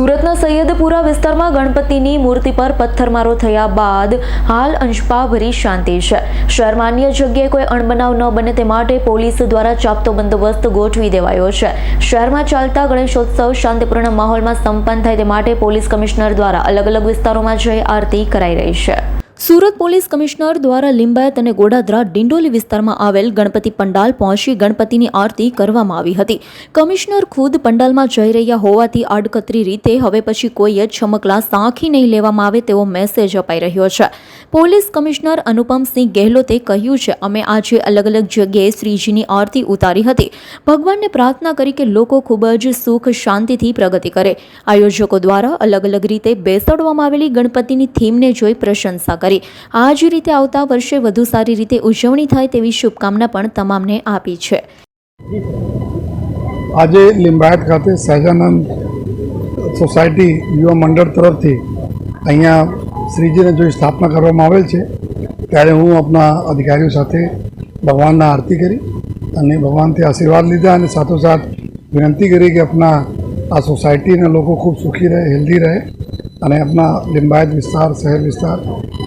સુરતના સૈયદપુરા વિસ્તારમાં ગણપતિની મૂર્તિ પર પથ્થરમારો થયા બાદ હાલ અંશપાભરી શાંતિ છે. શહેરમાં અન્ય જગ્યાએ કોઈ અણબનાવ ન બને તે માટે પોલીસ દ્વારા ચાપતો બંદોબસ્ત ગોઠવી દેવાયો છે. શહેરમાં ચાલતા ગણેશોત્સવ શાંતિપૂર્ણ માહોલમાં સંપન્ન થાય તે માટે પોલીસ કમિશનર દ્વારા અલગ અલગ વિસ્તારોમાં જઈ આરતી કરાઈ રહી છે. સુરત પોલીસ કમિશનર દ્વારા લિંબાયત અને ગોડાદરા ડિંડોલી વિસ્તારમાં આવેલ ગણપતિ પંડાલ પહોંચી ગણપતિની આરતી કરવામાં આવી હતી. કમિશનર ખુદ પંડાલમાં જઈ રહ્યા હોવાથી આડકતરી રીતે હવે પછી કોઈએ છમકલા સાંખી નહીં લેવામાં આવે તેવો મેસેજ અપાઈ રહ્યો છે. પોલીસ કમિશનર અનુપમસિંહ ગેહલોતે કહ્યું છે, અમે આજે અલગ અલગ જગ્યાએ શ્રીજીની આરતી ઉતારી હતી. ભગવાનને પ્રાર્થના કરી કે લોકો ખૂબ જ સુખ શાંતિથી પ્રગતિ કરે. આયોજકો દ્વારા અલગ અલગ રીતે બેસાડવામાં આવેલી ગણપતિની થીમને જોઈ પ્રશંસા કરી. આ જ રીતે આવતા વર્ષે વધુ સારી રીતે ઉજવણી થાય તેવી શુભકામના પણ તમામને આપી છે. આજે લિંબાયત ખાતે સહજાનંદ સોસાયટી યુવા મંડળ તરફથી અહીંયા શ્રીજીને જો સ્થાપના કરવામાં આવેલ છે, ત્યારે હું આપણા અધિકારીઓ સાથે ભગવાનના આરતી કરી અને ભગવાનથી આશીર્વાદ લીધા અને સાથોસાથ વિનંતી કરી કે આપણા આ સોસાયટીના લોકો ખૂબ સુખી રહે, હેલ્ધી રહે. અને આપણા લિંબાયત વિસ્તાર, શહેર વિસ્તાર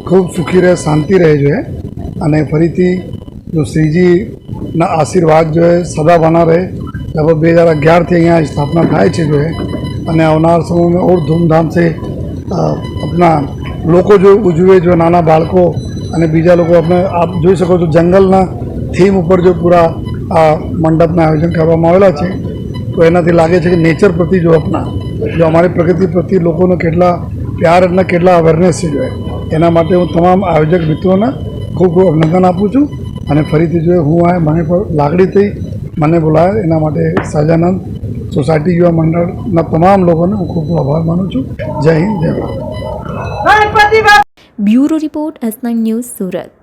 ખૂબ સુખી રહે, શાંતિ રહે જોઈએ. અને ફરીથી જો શ્રીજીના આશીર્વાદ જોઈએ સદાભાના રહે, લગભગ બે હજાર અગિયારથી અહીંયા સ્થાપના થાય છે જોઈએ અને આવનાર સમયમાં ઓર ધૂમધામથી આપણા લોકો જો ઉજવે, જો નાના બાળકો અને બીજા લોકો આપણે આપ જોઈ શકો છો જંગલના થીમ ઉપર જો પૂરા આ મંડપના આયોજન કરવામાં આવેલા છે, તો એનાથી લાગે છે કે નેચર પ્રતિ જો આપણા જો અમારી પ્રગતિ પ્રત્યે લોકોનો કેટલા પ્યાર અને કેટલા અવેરનેસ છે જોઈએ એના માટે હું તમામ આયોજક મિત્રોને ખૂબ ખૂબ અભિનંદન આપું છું અને ફરીથી જોઈએ હું આ મને પર લાગણી થઈ મને બોલાયા એના માટે સાજાનંદ સોસાયટી યુવા મંડળના તમામ લોકોને હું ખૂબ ખૂબ આભાર માનું છું. Jai Hind Jai Bharat. Bureau report S nine news Surat.